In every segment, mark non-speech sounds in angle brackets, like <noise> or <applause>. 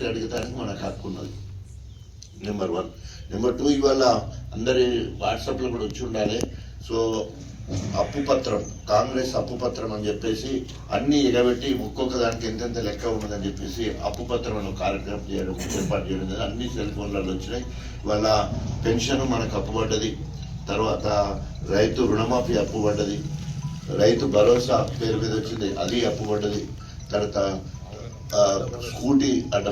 Direct అడగడానికి మనకు హక్కు ఉన్నది. నెంబర్ వన్ నెంబర్ టూ ఇవాళ అందరి వాట్సాప్లో కూడా వచ్చి ఉండాలి. సో అప్పు పత్రం కాంగ్రెస్ అప్పు పత్రం అని చెప్పేసి అన్ని ఎగబెట్టి ఒక్కొక్క దానికి ఎంతెంత లెక్క ఉన్నదని చెప్పేసి అప్పు పత్రం కార్యక్రమం చేయడం ఏర్పాటు చేయడం జరిగింది. అన్ని సెల్ ఫోన్లలో వచ్చినాయి. ఇవాళ పెన్షన్ మనకు అప్పుపడ్డది తర్వాత రైతు రుణమాఫీ అప్పుపడ్డది రైతు భరోసా పేరు మీద వచ్చింది. అది అప్పుపడ్డది తర్వాత స్కూటీ అడ్డ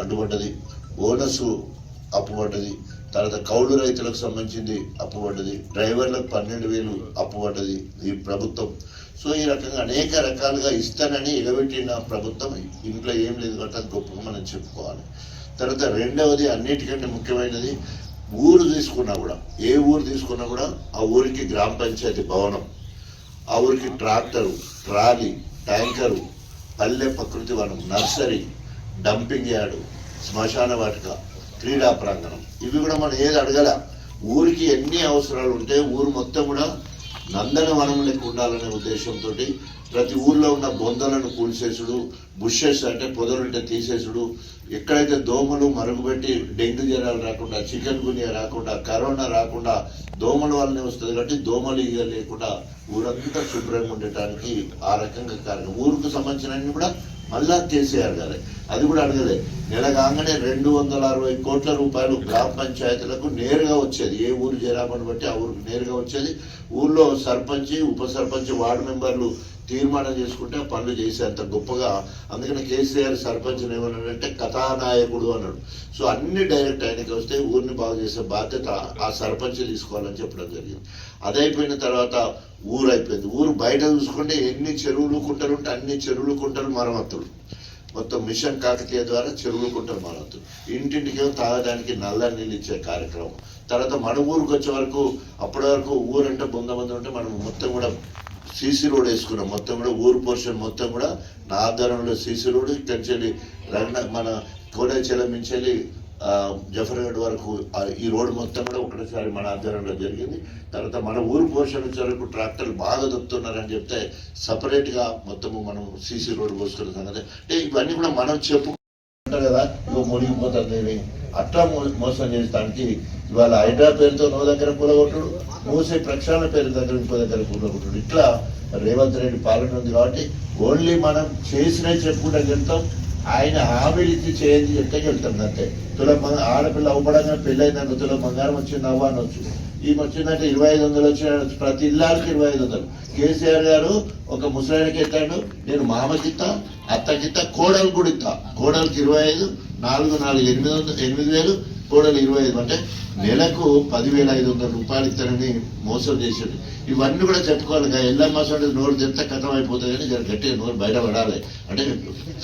అడ్డుపడ్డది. బోనస్ అప్పుపడ్డది. తర్వాత కౌలు రైతులకు సంబంధించింది అప్పుపడ్డది. డ్రైవర్లకు పన్నెండు వేలు అప్పుపడ్డది ఈ ప్రభుత్వం. సో ఈ రకంగా అనేక రకాలుగా ఇస్తానని ఎగబెట్టిన ప్రభుత్వం ఇంట్లో ఏం లేదు కాబట్టి అది గొప్పగా మనం చెప్పుకోవాలి. తర్వాత రెండవది అన్నిటికంటే ముఖ్యమైనది ఊరు తీసుకున్నా కూడా ఏ ఊరు తీసుకున్నా కూడా ఆ ఊరికి గ్రామ పంచాయతీ భవనం. ఆ ఊరికి ట్రాక్టరు ట్రాలీ ట్యాంకరు పల్లె ప్రకృతి వనం నర్సరీ డంపింగ్ యార్డు శ్మశాన వాటిక క్రీడా ప్రాంగణం. ఇవి కూడా మనం ఏది అడగల ఊరికి ఎన్ని అవసరాలు ఉంటే ఊరు మొత్తం కూడా నందనవనం లెక్క ఉండాలనే ఉద్దేశంతో ప్రతి ఊర్లో ఉన్న బొందలను కూల్చేసుడు బుషెస్ అంటే పొదలుంటే తీసేసుడు. ఎక్కడైతే దోమలు మరుగుపెట్టి డెంగ్యూ జ్వరాలు రాకుండా చికెన్ గునియా రాకుండా కరోనా రాకుండా దోమల వల్లనే వస్తుంది కాబట్టి దోమలు ఇక లేకుండా ఊరంతా శుభ్రంగా ఉండటానికి ఆ రకంగా కారణం. ఊరుకు సంబంధించిన కూడా మళ్ళా కేసీఆర్ గారే. అది కూడా అడగలే. నెల కాగానే రెండు వందల అరవై కోట్ల రూపాయలు గ్రామ పంచాయతీలకు నేరుగా వచ్చేది. ఏ ఊరు జరామని బట్టి ఆ ఊరికి నేరుగా వచ్చేది. ఊళ్ళో సర్పంచి ఉప సర్పంచ్ వార్డు మెంబర్లు తీర్మానం చేసుకుంటే పనులు పనులు చేసేంత గొప్పగా. అందుకని కేసీఆర్ సర్పంచ్ ఏమన్నాడంటే కథానాయకుడు అన్నాడు. సో అన్ని డైరెక్ట్ ఆయనకి వస్తే ఊరిని బాగు చేసే బాధ్యత ఆ సర్పంచ్ తీసుకోవాలని చెప్పడం జరిగింది. అది అయిపోయిన తర్వాత ఊరు అయిపోయింది. ఊరు బయట చూసుకుంటే ఎన్ని చెరువులు కుంటలు ఉంటే అన్ని చెరువులు కుంటలు మరమ్మతులు. మొత్తం మిషన్ కాకతీయ ద్వారా చెరువులు కుంటలు మరమ్మతులు. ఇంటింటికి తాగడానికి నల్ల నీళ్ళు ఇచ్చే కార్యక్రమం. తర్వాత మన ఊరికి వచ్చే వరకు అప్పటి వరకు ఊరంటే బొంద బొంద ఉంటే మనం మొత్తం కూడా సీసీ రోడ్ వేసుకున్నాం. మొత్తం కూడా ఊరు పోర్షన్ మొత్తం కూడా నా ఆధ్వర్యంలో సీసీ రోడ్ ఇక్కడి నుంచి మన కోడాచలం నుంచి వెళ్ళి జఫర్గఢ్ వరకు ఈ రోడ్ మొత్తం కూడా ఒకటేసారి మన ఆధ్వర్యంలో జరిగింది. తర్వాత మన ఊరు పోర్షన్ వచ్చే వరకు ట్రాక్టర్లు బాగా దొక్కుతున్నారని చెప్తే సపరేట్గా మొత్తము మనం సీసీ రోడ్ పోసుకున్న సంగతి. అంటే ఇవన్నీ కూడా మనం చెప్పుకుంటారు కదా ఇగో మునిగిపోతుంది అట్లా మో- మోసం చేస్తానికి ఇవాళ హైడ్రా పేరుతో నో దగ్గర కూలగొట్టుడు మూసే ప్రక్షాళన పేరు దగ్గర ఇంకో దగ్గర కూలగొట్టుడు. ఇట్లా రేవంత్ రెడ్డి పాలన ఉంది కాబట్టి ఓన్లీ మనం చేసినవి చెప్పుకుంటే వెళ్తాం ఆయన హామీలు ఇచ్చి చేయండి చెప్తే వెళ్తాం అంతే. తుల ఆడపిల్ల అవ్వడంగా పెళ్ళైందంటే తుల బంగారం వచ్చింది అవ్వ అనొచ్చు ఈమె వచ్చిందంటే ఇరవై ఐదు వందలు వచ్చిన ప్రతి ఇల్లాలకి ఇరవై ఐదు వందలు. కేసీఆర్ గారు ఒక ముసలాయికి ఎత్తాడు నేను అత్త అత్తకిత్తా కోడలు కూడా ఇస్తా కోడలికి ఇరవై ఐదు నాలుగు నాలుగు ఎనిమిది వందలు ఎనిమిది వేలు. కోడలు ఇరవై ఐదు. అంటే నెలకు పదివేల ఐదు వందల రూపాయలు ఇస్తానని మోసం చేసాడు ఇవన్నీ కూడా చెప్పుకోవాలి కదా. ఎల్లమ్మ సోడి నోరు తెస్తే కథం అయిపోతుంది కానీ జర గట్టిగా నోరు బయటపడాలి అంటే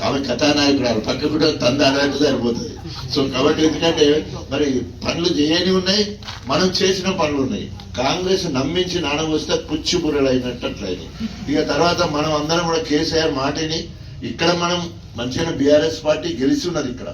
ఆమె కథానాయకురాలు పక్క కూడా తందాడంటే సరిపోతుంది. సో కాబట్టి ఎందుకంటే మరి పనులు చేయని ఉన్నాయి మనం చేసిన పనులు ఉన్నాయి. కాంగ్రెస్ నమ్మించి నానబోస్తే పుచ్చి బుర్రలు అయినట్టు అట్లయినాయి ఇక తర్వాత మనం అందరం కూడా కేసీఆర్ మాటిని ఇక్కడ మనం మంచిగా బీఆర్ఎస్ పార్టీ గెలిచి ఉన్నది ఇక్కడ.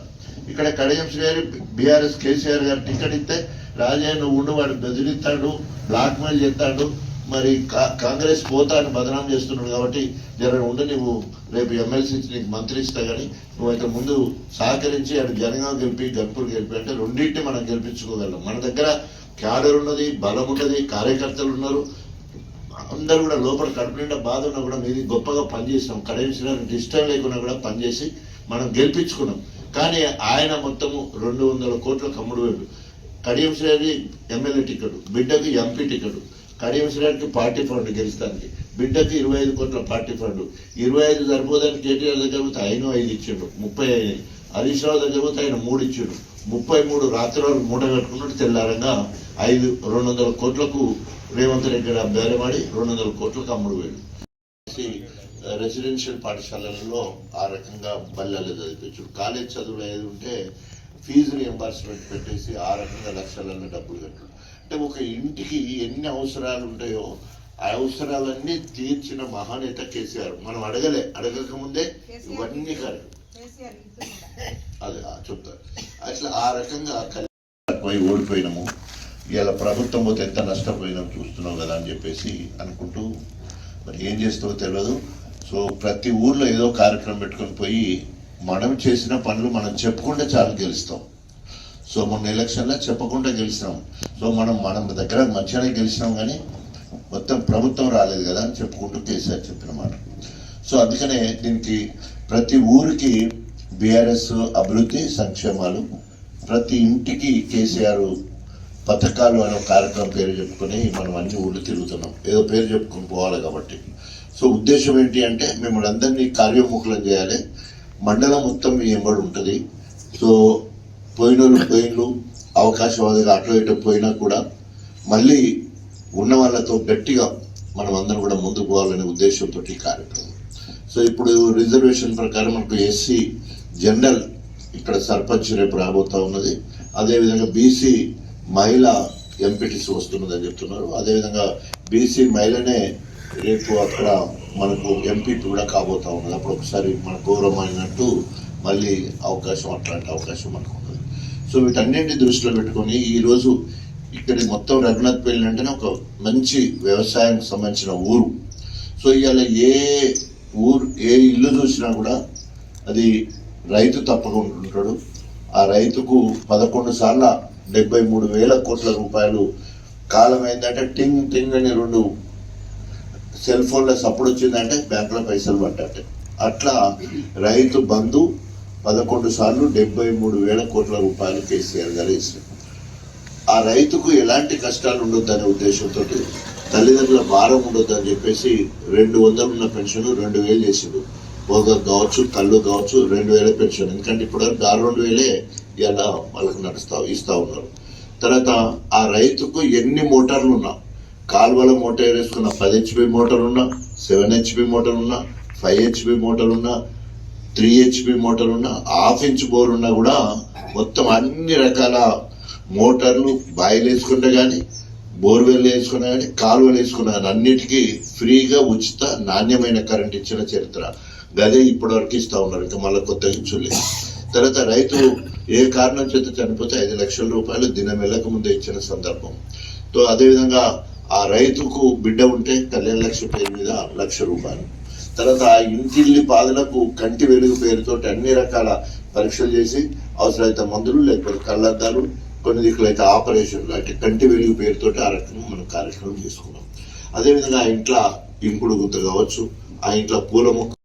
ఇక్కడ కడియం శ్రీగారి బీఆర్ఎస్ కేసీఆర్ గారు టికెట్ ఇస్తే రాజయ్య నువ్వు ఉండు వాడు బెదిరిస్తాడు బ్లాక్మెయిల్ చేస్తాడు మరి కా- కాంగ్రెస్ పోతాను బదనాం చేస్తున్నాడు కాబట్టి జర ఉండి నువ్వు రేపు ఎమ్మెల్సీ నీకు మంత్రి ఇస్తా కానీ నువ్వైతే ముందు సహకరించి అటు జనగాం గెలిపి గన్పూర్ గెలిపి అంటే రెండింటిని మనం గెలిపించుకోగలం. మన దగ్గర క్యాడర్ ఉన్నది బలం ఉన్నది కార్యకర్తలు ఉన్నారు. అందరూ కూడా లోపల కడుపు నిండా బాధ ఉన్నా కూడా మీది గొప్పగా పనిచేసినాం. కడేసిన డిస్టర్బ్ లేకుండా కూడా పనిచేసి మనం గెలిపించుకున్నాం. కానీ ఆయన మొత్తము రెండు వందల కోట్ల కమ్ముడు వేడు. కడియం శ్రేణి ఎమ్మెల్యే టికెట్ బిడ్డకి ఎంపీ టికెట్ కడియం శ్రేణికి పార్టీ ఫండ్ గెలుస్తానికి. బిడ్డకి ఇరవై ఐదు కోట్ల పార్టీ ఫండ్. ఇరవై ఐదు సరిపోదానికి కేటీఆర్ దగ్గర పోతే ఆయన ఐదు ఇచ్చిండు ముప్పై ఐదు హరీష్ రావు దగ్గర పోతే ఆయన మూడు ఇచ్చిండు. ముప్పై మూడు రాత్రి వరకు మూట కట్టుకున్నట్టు తెల్లారంగా ఐదు రెండు వందల కోట్లకు రేవంత్ రెడ్డి గారు బేరమాడి రెండు వందల కోట్లకు అమ్ముడు వేడు. రెసిడెన్షియల్ పాఠశాలలలో ఆ రకంగా బల్లెలు చదివించు. కాలేజ్ చదువులు ఏది ఉంటే ఫీజు రియంబర్స్మెంట్ పెట్టేసి ఆ రకంగా లక్షలలో డబ్బులు కట్టడం అంటే ఒక ఇంటికి ఎన్ని అవసరాలు ఉంటాయో ఆ అవసరాలన్నీ తీర్చిన మహానేత కేసీఆర్. మనం అడగలే. అడగక ముందే ఇవన్నీ కాదు? <laughs> అది ఆ చెప్తా. అట్లా ఆ రకంగా పోయి ఓడిపోయినాము. ఇలా ప్రభుత్వం పోతే ఎంత నష్టపోయినాం చూస్తున్నాం కదా అని చెప్పేసి అనుకుంటూ మరి ఏం చేస్తావో తెలియదు. సో ప్రతి ఊర్లో ఏదో కార్యక్రమం పెట్టుకొని పోయి మనం చేసిన పనులు మనం చెప్పుకుంటే చాలా గెలుస్తాం. సో మొన్న ఎలక్షన్లో చెప్పకుండా గెలిచినాం. సో మనం మనం దగ్గర మధ్యాహ్నం గెలిచినాం కానీ మొత్తం ప్రభుత్వం రాలేదు కదా అని చెప్పుకుంటూ కేసీఆర్ చెప్పిన మాట. సో అందుకనే దీనికి ప్రతి ఊరికి బీఆర్ఎస్ అభివృద్ధి సంక్షేమాలు ప్రతి ఇంటికి కేసీఆర్ పథకాలు అనే కార్యక్రమం పేరు చెప్పుకొని మనం అన్ని ఊళ్ళు తిరుగుతున్నాం. ఏదో పేరు చెప్పుకొని పోవాలి కాబట్టి. సో ఉద్దేశం ఏంటి అంటే మిమ్మల్ని అందరినీ కార్యోముఖులం చేయాలి. మండలం మొత్తం మీ ఎంబడి ఉంటుంది. సో పోయినోళ్ళు పోయినలు అవకాశవాదిగా అటు ఇటు పోయినా కూడా మళ్ళీ ఉన్న వాళ్ళతో గట్టిగా మనం అందరం కూడా ముందుకు పోవాలనే ఉద్దేశంతో ఈ కార్యక్రమం. సో ఇప్పుడు రిజర్వేషన్ ప్రకారం మనకు ఎస్సీ జనరల్ ఇక్కడ సర్పంచ్ రేపు రాబోతా ఉన్నది. అదేవిధంగా బీసీ మహిళ ఎంపీటీసీ వస్తున్నదని చెప్తున్నారు. అదేవిధంగా బీసీ మహిళనే రేపు అక్కడ మనకు ఎంపీ కూడా కాబోతా ఉన్నది. అప్పుడు ఒకసారి మన గౌరవం అయినట్టు మళ్ళీ అవకాశం అట్లాంటి అవకాశం మనకు ఉన్నది. సో వీటన్నింటి దృష్టిలో పెట్టుకొని ఈరోజు ఇక్కడ మొత్తం రఘునాథ్ పెళ్ళి అంటేనే ఒక మంచి వ్యవసాయానికి సంబంధించిన ఊరు. సో ఇవాళ ఏ ఊరు ఏ ఇల్లు చూసినా కూడా అది రైతు తప్పకుండా ఉంటాడు ఆ రైతుకు పదకొండు సార్ల డెబ్బై మూడు వేల కోట్ల రూపాయలు కాలం ఏంటంటే టింగ్ టింగ్ అని రెండు సెల్ ఫోన్లో సపోర్ట్ వచ్చిందంటే బ్యాంకులో పైసలు పడ్డట్టే. అట్లా రైతు బంధు పదకొండు సార్లు డెబ్బై మూడు వేల కోట్ల రూపాయలు కేసీఆర్ గారు ఇస్తారు ఆ రైతుకు ఎలాంటి కష్టాలు ఉండొద్దనే ఉద్దేశంతో తల్లిదండ్రుల భారం ఉండొద్దని చెప్పేసి రెండు వందలు ఉన్న పెన్షన్ రెండు వేలు చేసిండు. భోగ కావచ్చు కళ్ళు కావచ్చు రెండు వేల పెన్షన్. ఎందుకంటే ఇప్పుడు ఆ రెండు వేలే ఇలా వాళ్ళకి నడుస్తా ఇస్తా ఉన్నారు. తర్వాత ఆ రైతుకు ఎన్ని మోటార్లు ఉన్నా కాల్వల మోటార్ వేసుకున్న పది హెచ్పి మోటార్ ఉన్నా సెవెన్ హెచ్పి మోటార్ ఉన్నా ఫైవ్ హెచ్పి మోటార్ ఉన్నా త్రీ హెచ్పి మోటార్ ఉన్నా హాఫ్ ఇంచ్ బోర్ ఉన్నా కూడా మొత్తం అన్ని రకాల మోటార్లు బాయిలు వేసుకుంటే కానీ బోర్వెల్ వేసుకున్నా కానీ కాలువలు వేసుకున్నా కానీ అన్నిటికీ ఫ్రీగా ఉచిత నాణ్యమైన కరెంట్ ఇచ్చిన చరిత్ర. గదే ఇప్పటివరకు ఇస్తా ఉన్నారు ఇంకా మళ్ళీ కొత్త ఇచ్చులేదు తర్వాత రైతు ఏ కారణం చేత చనిపోతే ఐదు లక్షల రూపాయలు దినం వెళ్ళక ముందే ఇచ్చిన సందర్భం. సో అదేవిధంగా ఆ రైతుకు బిడ్డ ఉంటే కళ్యాణ లక్ష పేరు మీద లక్ష రూపాయలు. తర్వాత ఆ ఇంటిల్లి పాదులకు కంటి వెలుగు పేరుతోటి అన్ని రకాల పరీక్షలు చేసి అవసరమైతే మందులు లేకపోతే కళ్ళద్దాలు కొన్ని దిక్కులైతే ఆపరేషన్లు అంటే కంటి వెలుగు పేరుతో ఆ రకంగా మనం కార్యక్రమం చేసుకున్నాం. అదేవిధంగా ఆ ఇంట్లో ఇంకుడు గుంత కావచ్చు ఆ ఇంట్లో పూల మొక్క